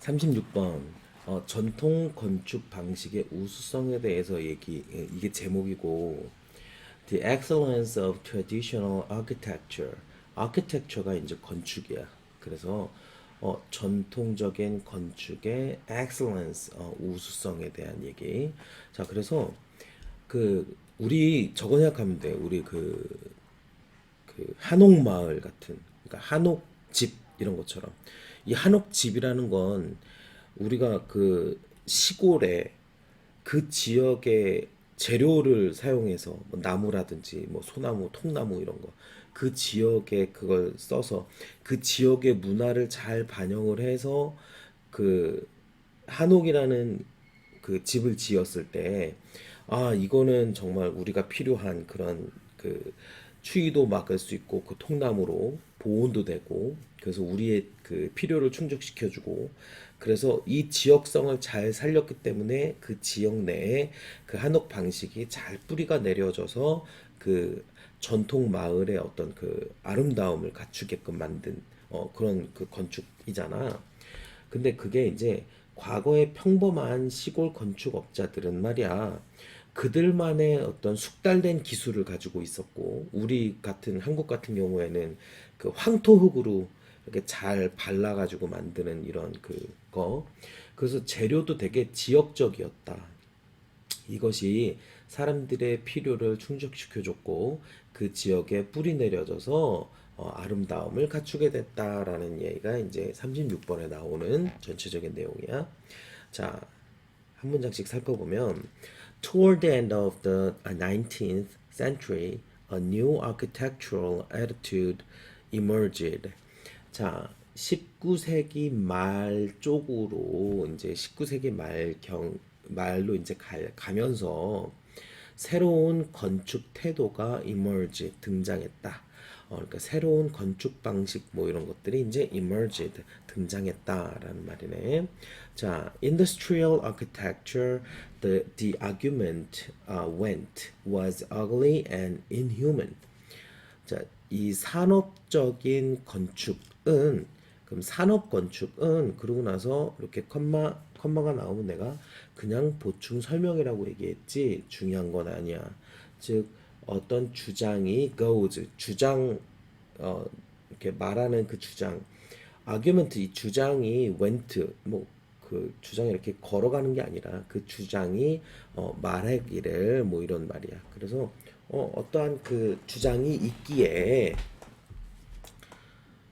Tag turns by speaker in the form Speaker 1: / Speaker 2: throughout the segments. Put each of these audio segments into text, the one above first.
Speaker 1: 36번 어, 전통 건축 방식의 우수성에 대해서 얘기 예, 이게 제목이고 The excellence of traditional architecture architecture가 이제 건축이야. 그래서 어, 전통적인 건축의 excellence 어, 우수성에 대한 얘기. 자, 그래서 그 우리 저거 생각하면 돼. 우리 그 그 한옥 마을 같은 그러니까 한옥 집 이런 것처럼 이 한옥 집이라는 건 우리가 그 시골에 그 지역의 재료를 사용해서 뭐 나무라든지 뭐 소나무, 통나무 이런 거 그 지역에 그걸 써서 그 지역의 문화를 잘 반영을 해서 그 한옥이라는 그 집을 지었을 때, 아, 이거는 정말 우리가 필요한 그런 그 추위도 막을 수 있고 그 통나무로 보온도 되고 그래서 우리의 그 필요를 충족시켜주고 그래서 이 지역성을 잘 살렸기 때문에 그 지역 내에 그 한옥 방식이 잘 뿌리가 내려져서 그 전통 마을의 어떤 그 아름다움을 갖추게끔 만든 어 그런 그 건축이잖아. 근데 그게 이제 과거의 평범한 시골 건축업자들은 말이야. 그들만의 어떤 숙달된 기술을 가지고 있었고, 우리 같은, 한국 같은 경우에는 그 황토흙으로 이렇게 잘 발라가지고 만드는 이런 그 거. 그래서 재료도 되게 지역적이었다. 이것이 사람들의 필요를 충족시켜줬고 그 지역에 뿌리 내려져서 어, 아름다움을 갖추게 됐다라는 얘기가 이제 36번에 나오는 전체적인 내용이야. 자, 한 문장씩 살펴보면 Toward the end of the 19th century, a new architectural attitude emerged. 자, 19세기 말 쪽으로 이제 19세기 말경 말로 이제 갈, 가면서 새로운 건축 태도가 emerge 등장했다. 어, 그러니까 새로운 건축 방식 뭐 이런 것들이 이제 emerged 등장했다라는 말이네. 자, industrial architecture, the the argument uh, went was ugly and inhuman. 자, 이 산업적인 건축은 그럼 산업 건축은 그러고 나서 이렇게 컴마 컴마가 나오면 내가 그냥 보충 설명이라고 얘기했지 중요한 건 아니야. 즉 어떤 주장이 goes 주장 어 이렇게 말하는 그 주장 argument 이 주장이 went 뭐 그 주장이 이렇게 걸어가는 게 아니라 그 주장이 어 말하기를 뭐 이런 말이야. 그래서 어 어떠한 그 주장이 있기에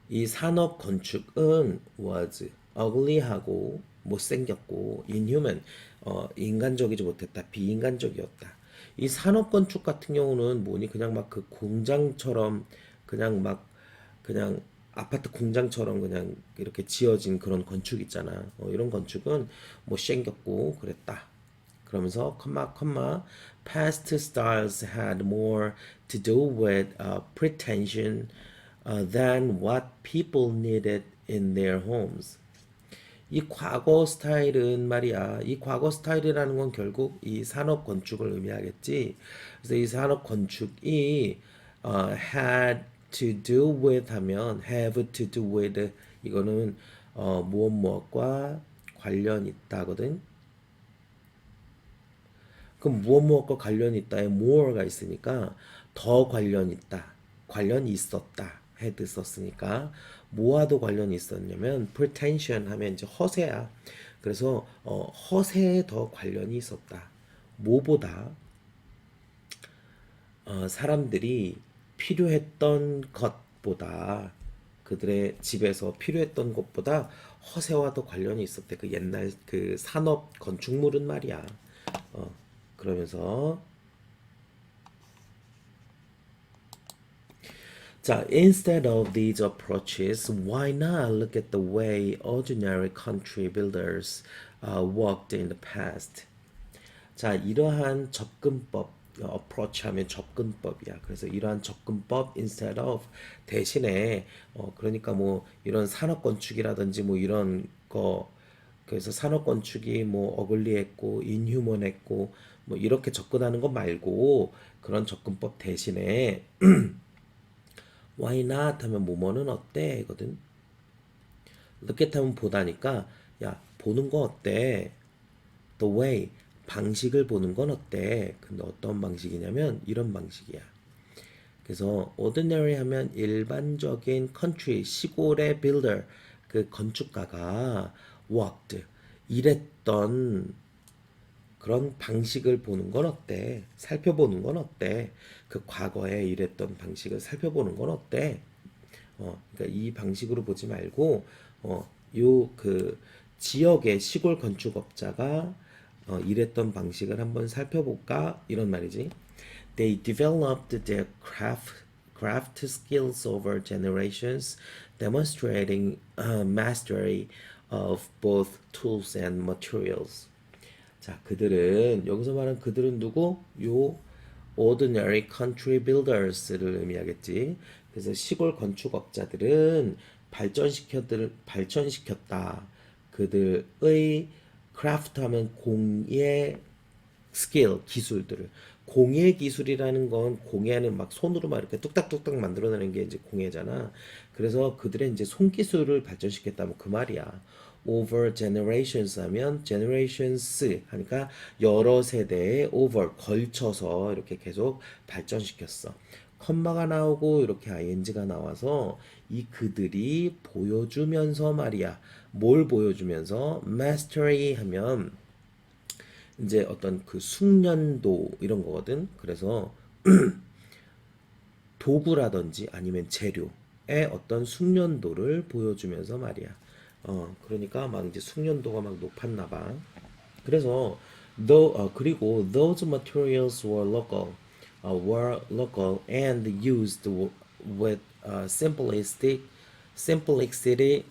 Speaker 1: 이 산업 건축은 was ugly하고 못생겼고 inhuman 어 인간적이지 못했다 비인간적이었다. 이 산업 건축 같은 경우는 뭐니? 그냥 막 그 공장처럼 그냥 막 그냥 아파트 공장처럼 그냥 이렇게 지어진 그런 건축 있잖아. 어, 이런 건축은 못생겼고 그랬다 그러면서 컴마 컴마 past styles had more to do with uh, pretension uh, than what people needed in their homes. 이 과거 스타일은 말이야. 이 과거 스타일이라는 건 결국 이 산업 건축을 의미하겠지. 그래서 이 산업 건축이 어, had to do with 하면 have to do with 이거는 어, 무엇 무엇과 관련 있다거든. 그럼 무엇 무엇과 관련이 있다에 more가 있으니까 더 관련 있다. 관련이 있었다. had 썼으니까 뭐와도 관련이 있었냐면 pretension 하면 이제 허세야. 그래서 어, 허세에 더 관련이 있었다. 뭐보다 어, 사람들이 필요했던 것보다 그들의 집에서 필요했던 것보다 허세와 더 관련이 있었대. 그 옛날 그 산업 건축물은 말이야. 어, 그러면서 자, instead of these approaches, why not look at the way ordinary country builders uh, worked in the past? 자, 이러한 접근법, 어, approach 하면 접근법이야. 그래서 이러한 접근법 instead of 대신에 어 그러니까 뭐 이런 산업 건축이라든지 뭐 이런 거 그래서 산업 건축이 뭐 어글리했고 인휴먼했고 뭐 이렇게 접근하는 거 말고 그런 접근법 대신에 why not 하면 뭐뭐는 어때? 거든. look at 하면 보다니까 야 보는 거 어때? The way 방식을 보는 건 어때? 근데 어떤 방식이냐면 이런 방식이야. 그래서 ordinary 하면 일반적인 country 시골의 builder 그 건축가가 walked 일했던 그런 방식을 보는 건 어때? 살펴보는 건 어때? 그 과거에 일했던 방식을 살펴보는 건 어때? 어, 그러니까 이 방식으로 보지 말고 어, 요 그 지역의 시골 건축업자가 어, 일했던 방식을 한번 살펴볼까? 이런 말이지. They developed their craft craft skills over generations, demonstrating uh, mastery of both tools and materials. 자, 그들은 여기서 말하는 그들은 누구? 요 ordinary country builders를 의미하겠지. 그래서 시골 건축업자들은 발전시켰들 발전시켰다. 그들의 craft 하면 공예 스킬 기술들을 공예 기술이라는 건 공예는 막 손으로 막 이렇게 뚝딱뚝딱 만들어내는 게 이제 공예잖아. 그래서 그들의 이제 손기술을 발전시켰다면 그 말이야. Over generations 하면 generations 하니까 여러 세대에 over 걸쳐서 이렇게 계속 발전시켰어. 컴마가 나오고 이렇게 ing가 나와서 이 그들이 보여주면서 말이야. 뭘 보여주면서 mastery 하면 이제 어떤 그 숙련도 이런 거거든. 그래서 도구라든지 아니면 재료의 어떤 숙련도를 보여주면서 말이야. 어, 그러니까 막 이제 숙련도가 막 높았나 봐. 그래서 though 어, 그리고 those materials were local, uh, were local and used with uh, simplistic simplicity.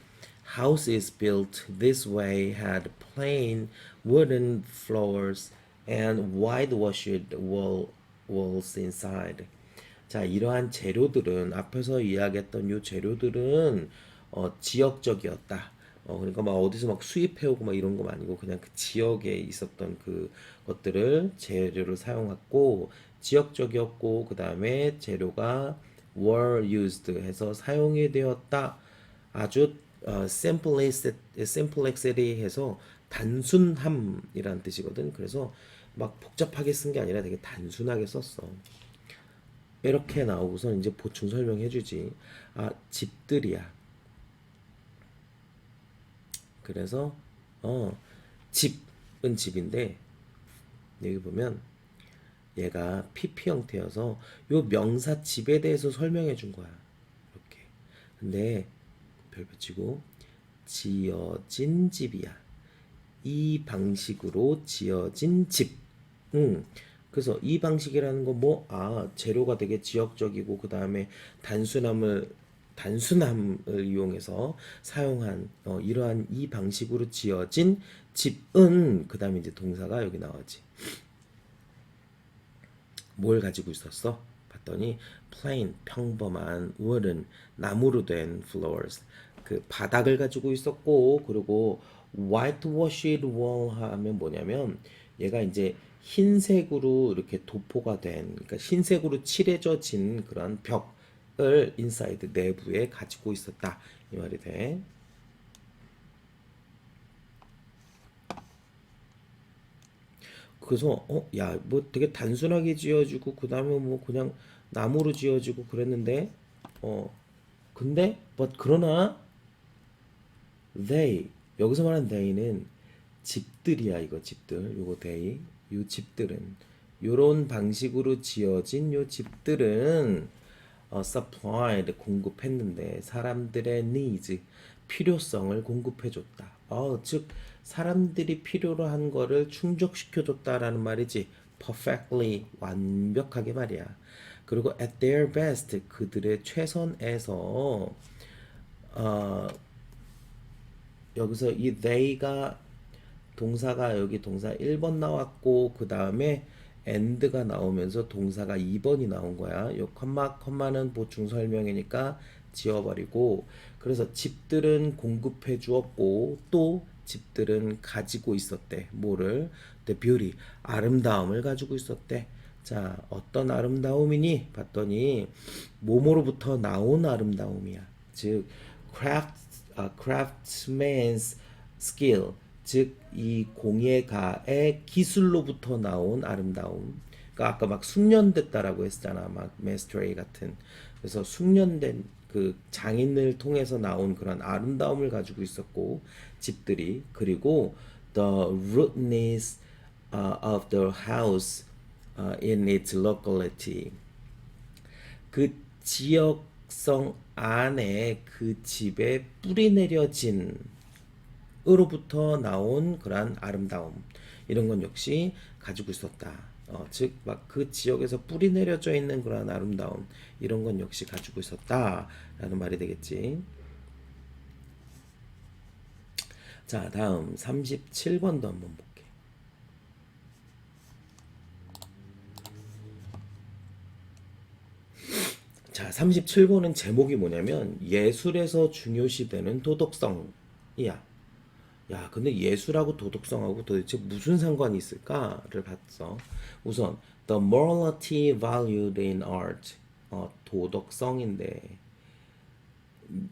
Speaker 1: Houses built this way had plain wooden floors and whitewashed wall, walls inside. 자, 이러한 재료들은 앞에서 이야기했던 이 재료들은 어, 지역적이었다. 어, 그러니까 막 어디서 막 수입해오고 막 이런 거 아니고 그냥 그 지역에 있었던 그 것들을 재료를 사용했고 지역적이었고 그 다음에 재료가 were used 해서 사용이 되었다. 아주 어, simplicity, simplicity 해서 단순함이라는 뜻이거든. 그래서 막 복잡하게 쓴 게 아니라 되게 단순하게 썼어. 이렇게 나오고서 이제 보충 설명해주지. 아, 집들이야. 그래서 어 집은 집인데 여기 보면 얘가 PP 형태여서 요 명사 집에 대해서 설명해 준 거야. 이렇게. 근데 별 붙이고 지어진 집이야. 이 방식으로 지어진 집. 음. 그래서 이 방식이라는 건 뭐, 아, 재료가 되게 지역적이고, 그 다음에 단순함을, 단순함을 이용해서 사용한, 어, 이러한 이 방식으로 지어진 집은, 그 다음에 이제 동사가 여기 나오지. 뭘 가지고 있었어? 봤더니 plain 평범한 wooden 나무로 된 floors 그 바닥을 가지고 있었고 그리고 whitewashed wall 하면 뭐냐면 얘가 이제 흰색으로 이렇게 도포가 된 그러니까 흰색으로 칠해져진 그런 벽 을 인사이드 내부에 가지고 있었다. 이 말이 돼. 그래서 어, 야, 뭐 되게 단순하게 지어지고 그 다음에 뭐 그냥 나무로 지어지고 그랬는데 어, 근데 but 그러나 they 여기서 말하는 they는 집들이야 이거 집들. 요거 they 요 집들은. 요런 방식으로 지어진 요 집들은 어, supplied 공급했는데 사람들의 needs 필요성을 공급해줬다. 어, 즉 사람들이 필요로 한 거를 충족시켜줬다라는 말이지. perfectly 완벽하게 말이야. 그리고 at their best 그들의 최선에서 어, 여기서 이 they가 동사가 여기 동사 1번 나왔고 그 다음에 and가 나오면서 동사가 2번이 나온 거야. 요 컴마 컴마는 보충 설명이니까 지워버리고 그래서 집들은 공급해 주었고 또 집들은 가지고 있었대. 뭐를? The beauty 아름다움을 가지고 있었대. 자, 어떤 아름다움이니? 봤더니 몸으로부터 나온 아름다움이야. 즉 craft 아, craftsman's skill 즉 이 공예가의 기술로부터 나온 아름다움. 그러니까 아까 막 숙련됐다라고 했잖아. 막 메스트레이 같은. 그래서 숙련된 그 장인을 통해서 나온 그런 아름다움을 가지고 있었고 집들이. 그리고 the rootness uh, of the house uh, in its locality. 그 지역성 안에 그 집에 뿌리 내려진 으로부터 나온 그러한 아름다움 이런 건 역시 가지고 있었다. 어, 즉 막 그 지역에서 뿌리 내려져 있는 그러한 아름다움 이런 건 역시 가지고 있었다라는 말이 되겠지. 자, 다음 37번도 한번 볼게. 자, 37번은 제목이 뭐냐면 예술에서 중요시되는 도덕성이야. 야, 근데 예술하고 도덕성하고 도대체 무슨 상관이 있을까를 봤어. 우선 the morality valued in art. 어, 도덕성인데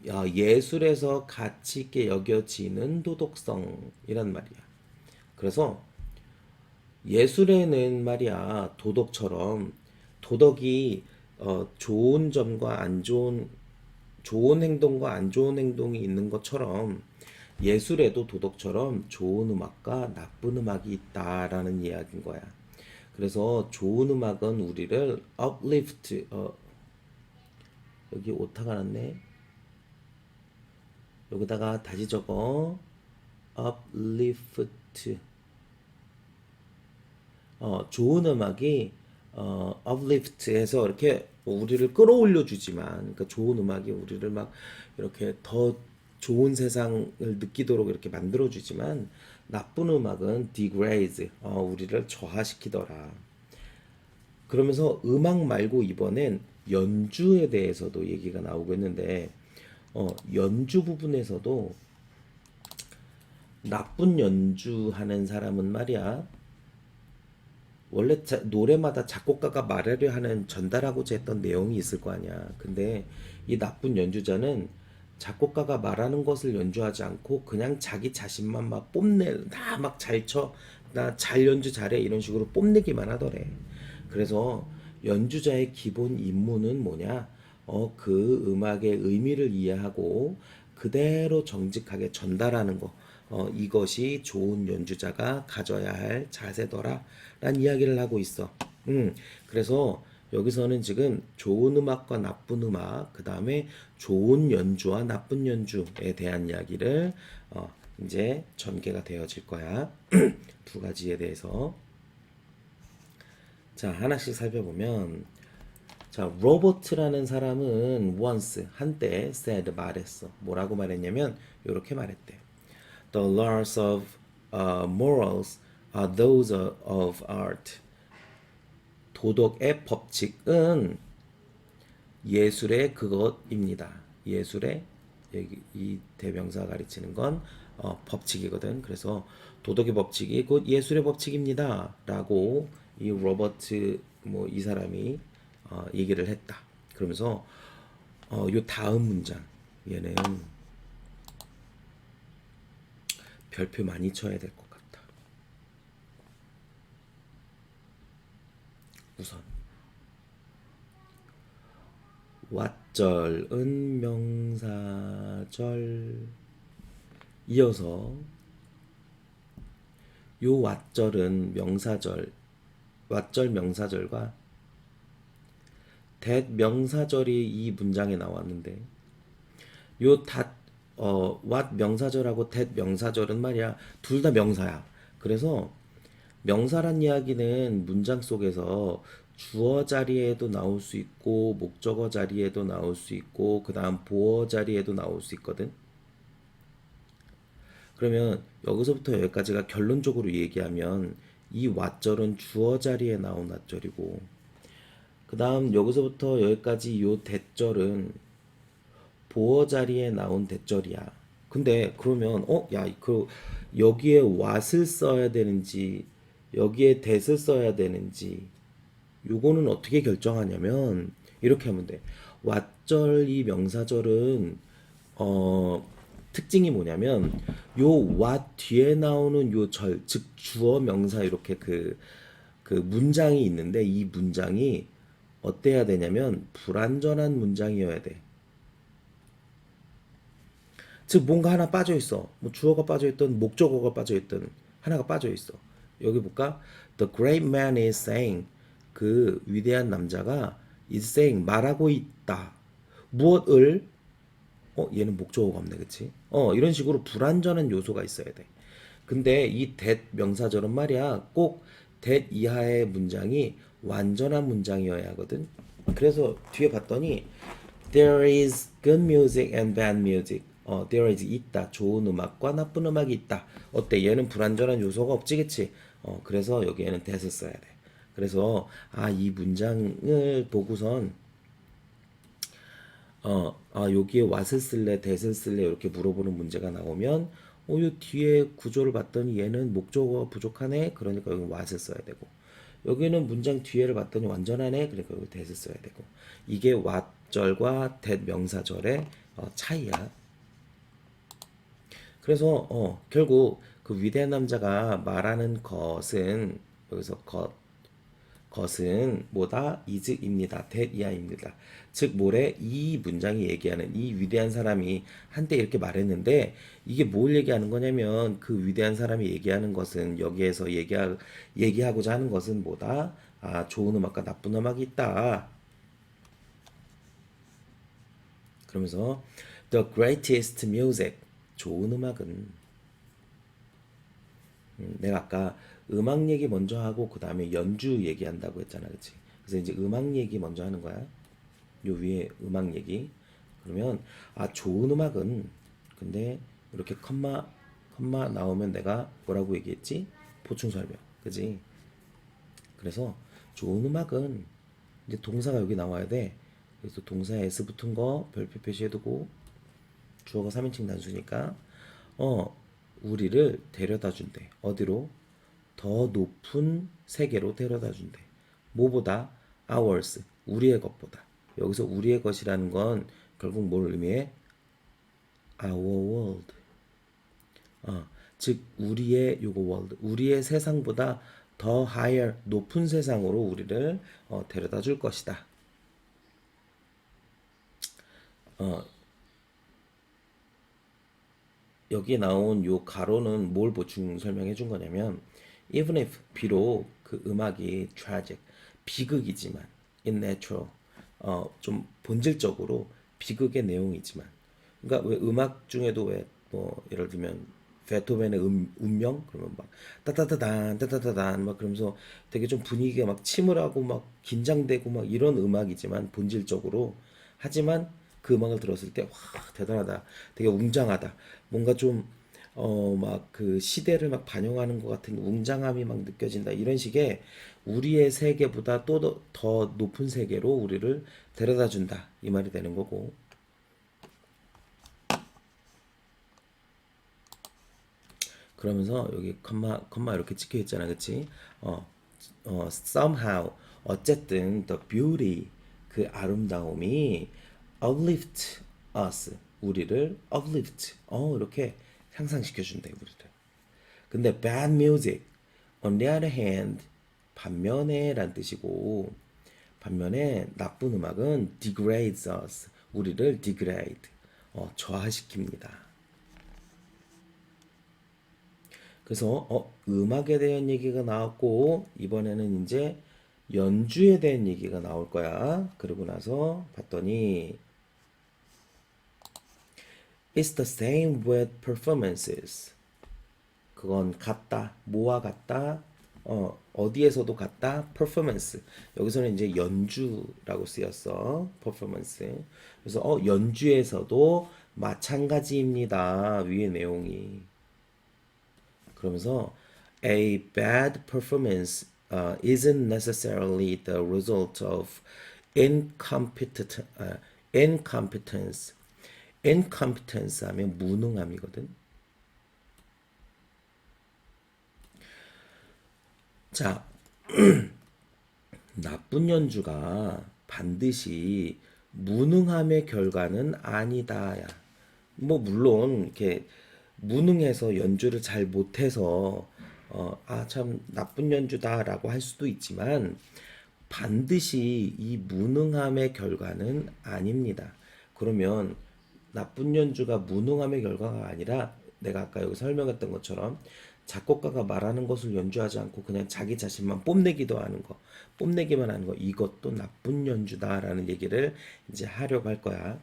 Speaker 1: 야, 예술에서 가치 있게 여겨지는 도덕성이란 말이야. 그래서 예술에는 말이야 도덕처럼 도덕이 어, 좋은 점과 안 좋은 좋은 행동과 안 좋은 행동이 있는 것처럼 예술에도 도덕처럼 좋은 음악과 나쁜 음악이 있다라는 이야기인 거야. 그래서 좋은 음악은 우리를 uplift 어, 여기 오타가 났네. 여기다가 다시 적어 uplift 어, 좋은 음악이 어, uplift해서 이렇게 우리를 끌어올려 주지만, 그러니까 좋은 음악이 우리를 막 이렇게 더 좋은 세상을 느끼도록 이렇게 만들어 주지만, 나쁜 음악은 degrade, 어, 우리를 저하시키더라. 그러면서 음악 말고 이번엔 연주에 대해서도 얘기가 나오고 있는데, 어, 연주 부분에서도 나쁜 연주하는 사람은 말이야, 원래 자- 노래마다 작곡가가 말하려 하는 전달하고자 했던 내용이 있을 거 아니야. 근데 이 나쁜 연주자는 작곡가가 말하는 것을 연주하지 않고 그냥 자기 자신만 막 뽐내, 나 막 잘 쳐, 나 잘 연주 잘해 이런 식으로 뽐내기만 하더래. 그래서 연주자의 기본 임무는 뭐냐? 어, 그 음악의 의미를 이해하고 그대로 정직하게 전달하는 거. 어, 이것이 좋은 연주자가 가져야 할 자세더라. 라는 이야기를 하고 있어. 음, 그래서 여기서는 지금 좋은 음악과 나쁜 음악, 그 다음에 좋은 연주와 나쁜 연주에 대한 이야기를 어, 이제 전개가 되어질 거야. 두 가지에 대해서. 자, 하나씩 살펴보면 자, 로버트라는 사람은 once 한때 said 말했어. 뭐라고 말했냐면 이렇게 말했대. The laws of uh, morals are those of art. 도덕의 법칙은 예술의 그것입니다. 예술의 여기 이 대명사가 가르치는 건 어, 법칙이거든. 그래서 도덕의 법칙이 곧 예술의 법칙입니다라고 이 로버트 뭐 이 사람이 어, 얘기를 했다. 그러면서 어, 요 다음 문장 얘는 별표 많이 쳐야 될것 같다. 우선 왓절은 명사절 이어서 요 왓절은 명사절 왓절 명사절과 that 명사절이 이 문장에 나왔는데 요 that 어 what 명사절하고 that 명사절은 말이야 둘 다 명사야. 그래서 명사란 이야기는 문장 속에서 주어 자리에도 나올 수 있고 목적어 자리에도 나올 수 있고 그다음 보어 자리에도 나올 수 있거든. 그러면 여기서부터 여기까지가 결론적으로 얘기하면 이 왓절은 주어 자리에 나온 왓절이고 그 다음 여기서부터 여기까지 요 대절은 보어 자리에 나온 대절이야. 근데 그러면 어, 야, 그 여기에 what을 써야 되는지 여기에 that을 써야 되는지 요거는 어떻게 결정하냐면 이렇게 하면 돼. 왓절 이 명사절은 어 특징이 뭐냐면 요 what 뒤에 나오는 요 절 즉 주어 명사 이렇게 그그 문장이 있는데 이 문장이 어때야 되냐면 불완전한 문장이어야 돼. 즉 뭔가 하나 빠져 있어. 뭐 주어가 빠져 있던 목적어가 빠져 있던 하나가 빠져 있어. 여기 볼까? The great man is saying 그 위대한 남자가 is saying 말하고 있다. 무엇을 어 얘는 목적어가 없네, 그치? 어 이런 식으로 불완전한 요소가 있어야 돼. 근데 이 that 명사절은 말이야 꼭 that 이하의 문장이 완전한 문장이어야 하거든. 그래서 뒤에 봤더니 there is good music and bad music. 어, there is 있다. 좋은 음악과 나쁜 음악이 있다. 어때? 얘는 불완전한 요소가 없지, 그치? 어, 그래서 여기에는 that을 써야 돼. 그래서 아, 이 문장을 보고선 어, 아, 여기에 what을 쓸래, that을 쓸래 이렇게 물어보는 문제가 나오면 어, 요 뒤에 구조를 봤더니 얘는 목적어가 부족하네. 그러니까 여기 what을 써야 되고. 여기는 문장 뒤에를 봤더니 완전하네. 그러니까 여기 that을 써야 되고. 이게 what절과 that 명사절의 어, 차이야. 그래서 어, 결국 그 위대한 남자가 말하는 것은 여기서 것 것은 뭐다 is입니다. that 이하입니다. 즉 뭐래 이 문장이 얘기하는 이 위대한 사람이 한때 이렇게 말했는데 이게 뭘 얘기하는 거냐면 그 위대한 사람이 얘기하는 것은 여기에서 얘기하, 얘기하고자 하는 것은 뭐다 아 좋은 음악과 나쁜 음악이 있다. 그러면서 the greatest music 좋은 음악은 음, 내가 아까 음악 얘기 먼저 하고 그 다음에 연주 얘기한다고 했잖아, 그치? 그래서 이제 음악 얘기 먼저 하는 거야. 요 위에 음악 얘기. 그러면 아 좋은 음악은 근데 이렇게 컴마 컴마 나오면 내가 뭐라고 얘기했지? 보충 설명, 그지? 그래서 좋은 음악은 이제 동사가 여기 나와야 돼. 그래서 동사에 s 붙은 거 별표 표시해두고 주어가 3인칭 단수니까 어 우리를 데려다 준대. 어디로? 더 높은 세계로 데려다 준대. 뭐보다? ours. 우리의 것보다. 여기서 우리의 것이라는 건 결국 뭘 의미해? our world. 어, 즉 우리의 요거 world. 우리의 세상보다 더 higher 높은 세상으로 우리를 어, 데려다 줄 것이다. 어, 여기에 나온 요 가로는 뭘 보충 설명해 준 거냐면 even if 비록 그 음악이 tragic 비극이지만 in natural 어 좀 본질적으로 비극의 내용이지만 그러니까 왜 음악 중에도 왜 뭐 예를 들면 베토벤의 음, 운명? 그러면 막 따따따단 따따따단 막 그러면서 되게 좀 분위기가 막 침울하고 막 긴장되고 막 이런 음악이지만 본질적으로. 하지만 그 음악을 들었을 때 와 대단하다. 되게 웅장하다 뭔가 좀 어 막 그 시대를 막 반영하는 것 같은 웅장함이 막 느껴진다. 이런 식의 우리의 세계보다 또더 높은 세계로 우리를 데려다 준다. 이 말이 되는 거고. 그러면서 여기 컴마 컴마 이렇게 찍혀 있잖아. 그치? 어, 어 somehow 어쨌든 the beauty 그 아름다움이 uplift us 우리를 uplift 어 이렇게 향상시켜 준대 우리를 근데 bad music on the other hand 반면에 란 뜻이고 반면에 나쁜 음악은 degrades us 우리를 degrade 어, 저하시킵니다 그래서 어, 음악에 대한 얘기가 나왔고 이번에는 이제 연주에 대한 얘기가 나올 거야. 그러고 나서 봤더니 It's the same with performances. 그건 같다. 뭐와 같다? 어, 어디에서도 같다. performance. 여기서는 이제 연주라고 쓰였어. performance. 그래서 어, 연주에서도 마찬가지입니다. 위의 내용이. 그러면서 a bad performance uh, isn't necessarily the result of incompetent, uh, incompetence. Incompetence 하면 무능함이거든. 자, 나쁜 연주가 반드시 무능함의 결과는 아니다야. 뭐 물론 이렇게 무능해서 연주를 잘 못해서 어, 아, 참 나쁜 연주다라고 할 수도 있지만 반드시 이 무능함의 결과는 아닙니다. 그러면 나쁜 연주가 무능함의 결과가 아니라 내가 아까 여기 설명했던 것처럼 작곡가가 말하는 것을 연주하지 않고 그냥 자기 자신만 뽐내기도 하는 거, 뽐내기만 하는 거, 이것도 나쁜 연주다라는 얘기를 이제 하려고 할 거야.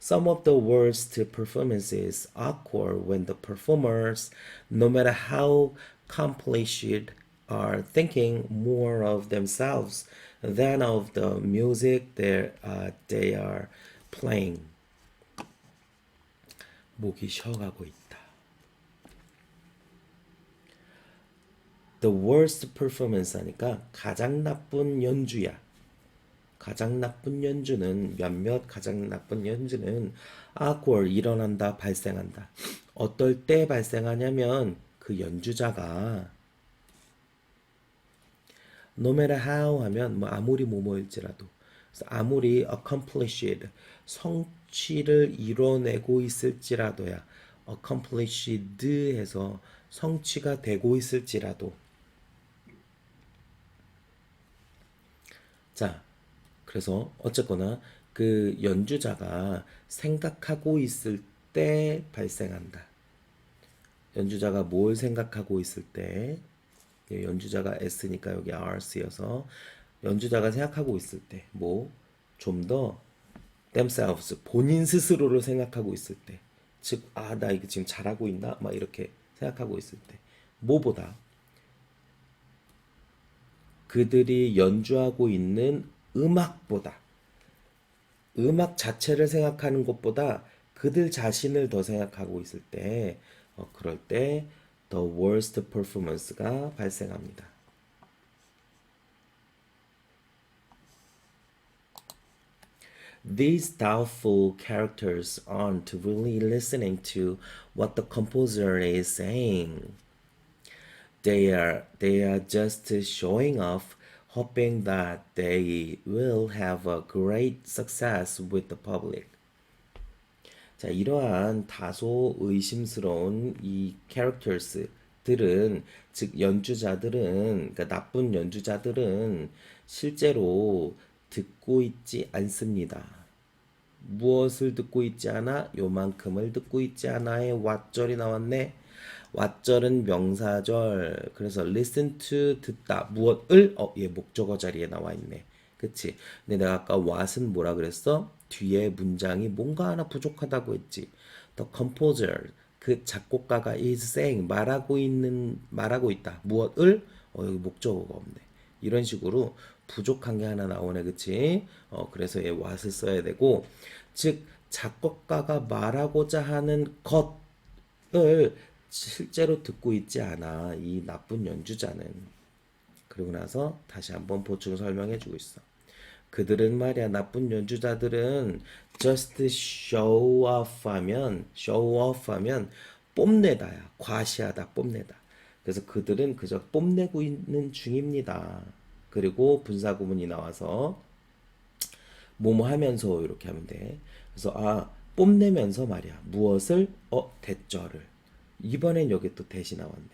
Speaker 1: Some of the worst performances occur when the performers, no matter how accomplished, are thinking more of themselves than of the music they uh, they are playing. 목이 쉬어가고 있다. The worst performance 하니까 가장 나쁜 연주야. 가장 나쁜 연주는 몇몇 가장 나쁜 연주는 awkward 일어난다 발생한다. 어떨 때 발생하냐면 그 연주자가 no matter how 하면 뭐 아무리 뭐뭐일지라도 아무리 accomplished 성취를 이뤄내고 있을지라도야 accomplished 해서 성취가 되고 있을지라도. 자 그래서 어쨌거나 그 연주자가 생각하고 있을 때 발생한다. 연주자가 뭘 생각하고 있을 때? 예, 연주자가 S니까 여기 R 쓰여서 연주자가 생각하고 있을 때 뭐? 좀 더 themselves 본인 스스로를 생각하고 있을 때 즉 아 나 이거 지금 잘하고 있나 막 이렇게 생각하고 있을 때 뭐보다 그들이 연주하고 있는 음악보다 음악 자체를 생각하는 것보다 그들 자신을 더 생각하고 있을 때 어, 그럴 때 the worst performance가 발생합니다. These doubtful characters aren't really listening to what the composer is saying. They are they are just showing off, hoping that they will have a great success with the public. 자, 이러한 다소 의심스러운 이 characters들은 즉 연주자들은 그러니까 나쁜 연주자들은 실제로 듣고 있지 않습니다. 무엇을 듣고 있지 않아? 요만큼을 듣고 있지 않아의 왓절이 나왔네. 왓절은 명사절. 그래서 listen to 듣다. 무엇을? 어, 얘 목적어 자리에 나와 있네. 그치? 근데 내가 아까 what은 뭐라 그랬어? 뒤에 문장이 뭔가 하나 부족하다고 했지. The composer 그 작곡가가 is saying 말하고 있는 말하고 있다. 무엇을? 어, 여기 목적어가 없네. 이런 식으로 부족한 게 하나 나오네, 그치? 어, 그래서 얘 what을 써야 되고, 즉 작곡가가 말하고자 하는 것을 실제로 듣고 있지 않아. 이 나쁜 연주자는. 그리고 나서 다시 한번 보충 설명해 주고 있어. 그들은 말이야 나쁜 연주자들은 just show off 하면 show off 하면 뽐내다야 과시하다 뽐내다 그래서 그들은 그저 뽐내고 있는 중입니다 그리고 분사 구문이 나와서 뭐뭐 하면서 이렇게 하면 돼 그래서 아 뽐내면서 말이야 무엇을 어 대절을 이번엔 여기 또 대시 나왔네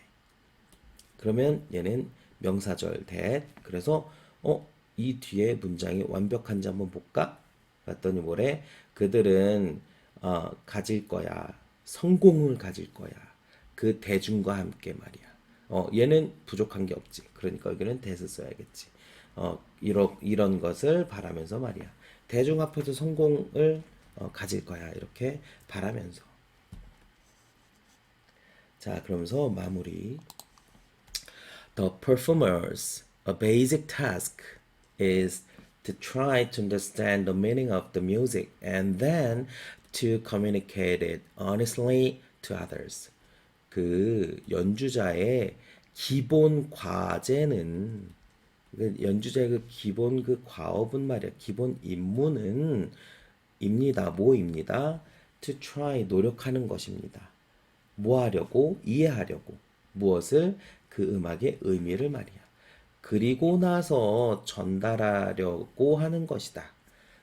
Speaker 1: 그러면 얘는 명사절 that 그래서 어 이 뒤에 문장이 완벽한지 한번 볼까? 봤더니 뭐래? 그들은 어, 가질 거야. 성공을 가질 거야. 그 대중과 함께 말이야. 어, 얘는 부족한 게 없지. 그러니까 여기는 대을 써야겠지. 어, 이런 이런 것을 바라면서 말이야. 대중 앞에서 성공을 어, 가질 거야. 이렇게 바라면서. 자, 그러면서 마무리. The performers, a basic task is to try to understand the meaning of the music and then to communicate it honestly to others. 그 연주자의 기본 과제는 그 연주자의 그 기본 그 과업은 말이야. 기본 임무는 입니다. 뭐입니다? To try 노력하는 것입니다. 뭐 하려고? 이해하려고. 무엇을? 그 음악의 의미를 말이야. 그리고 나서 전달하려고 하는 것이다.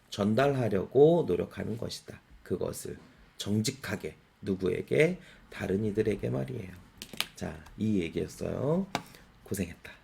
Speaker 1: 전달하려고 노력하는 것이다. 그것을. 정직하게 누구에게 다른 이들에게 말이에요. 자, 이 얘기였어요. 고생했다.